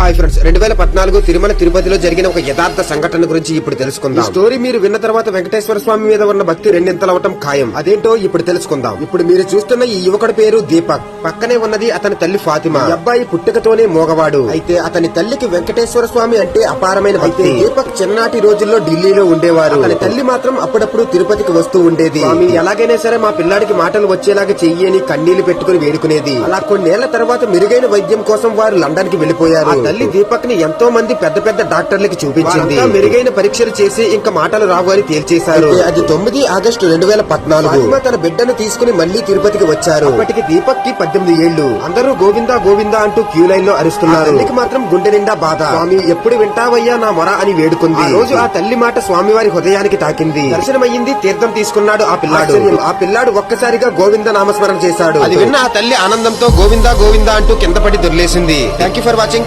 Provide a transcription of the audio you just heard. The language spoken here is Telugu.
హాయ్ ఫ్రెండ్స్ రెండు వేల పద్నాలుగు తిరుమల తిరుపతిలో జరిగిన ఒక యథార్థ సంఘటన గురించి ఇప్పుడు తెలుసుకుందాం. స్టోరీ మీరు విన్న తర్వాత వెంకటేశ్వర స్వామి మీద ఉన్న భక్తి రెండింతలవటం ఖాయం. అదేంటో ఇప్పుడు తెలుసుకుందాం. ఇప్పుడు మీరు చూస్తున్న ఈ యువకుడి పేరు దీపక్. పక్కనే ఉన్నది అతని తల్లి ఫాతిమా. అబ్బాయి పుట్టుకతోనే మోగవాడు. అయితే అతని తల్లికి వెంకటేశ్వర స్వామి అంటే అపారమైన భక్తి. దీపక్ చిన్ననాటి రోజుల్లో ఢిల్లీలో ఉండేవారు. అతని తల్లి మాత్రం అప్పుడప్పుడు తిరుపతికి వస్తూ ఉండేది. ఎలాగైనా సరే మా పిల్లాడికి మాటలు వచ్చేలాగా చెయ్యి అని కన్నీళ్ళు పెట్టుకుని వేడుకునేది. అలా కొన్నేళ్ళ తర్వాత మెరుగైన వైద్యం కోసం వారు లండన్కి వెళ్ళిపోయారు తల్లి దీపక్ని ఎంతో మంది పెద్ద పెద్ద డాక్టర్లకి చూపించింది. మెరుగైన పరీక్షలు చేసి ఇంకా మాటలు రావు అని తేల్చేశారు. అది తొమ్మిది ఆగస్టు రెండు వేల పద్నాలుగు తన బిడ్డను తీసుకుని మళ్ళీ తిరుపతికి వచ్చారు. అప్పటికి దీపక్కి పద్దెనిమిది ఏళ్ళు అందరూ గోవిందా గోవిందా అంటూ క్యూ లైన్లో అరుస్తున్నారు తల్లికి మాత్రం గుండె నిండా బాధ. స్వామి ఎప్పుడు వింటావయ్యా నా మొర అని వేడుకుంది. రోజు ఆ తల్లి మాట స్వామివారి హృదయానికి తాకింది. దర్శనమయ్యింది తీర్థం తీసుకున్నాడు ఆ పిల్లాడు. ఆ పిల్లాడు ఒక్కసారిగా గోవింద నామస్మరణ చేశాడు. అది విన్న ఆ తల్లి ఆనందంతో గోవిందా గోవిందా అంటూ కింద పడి దొర్లేసింది. Thank you for watching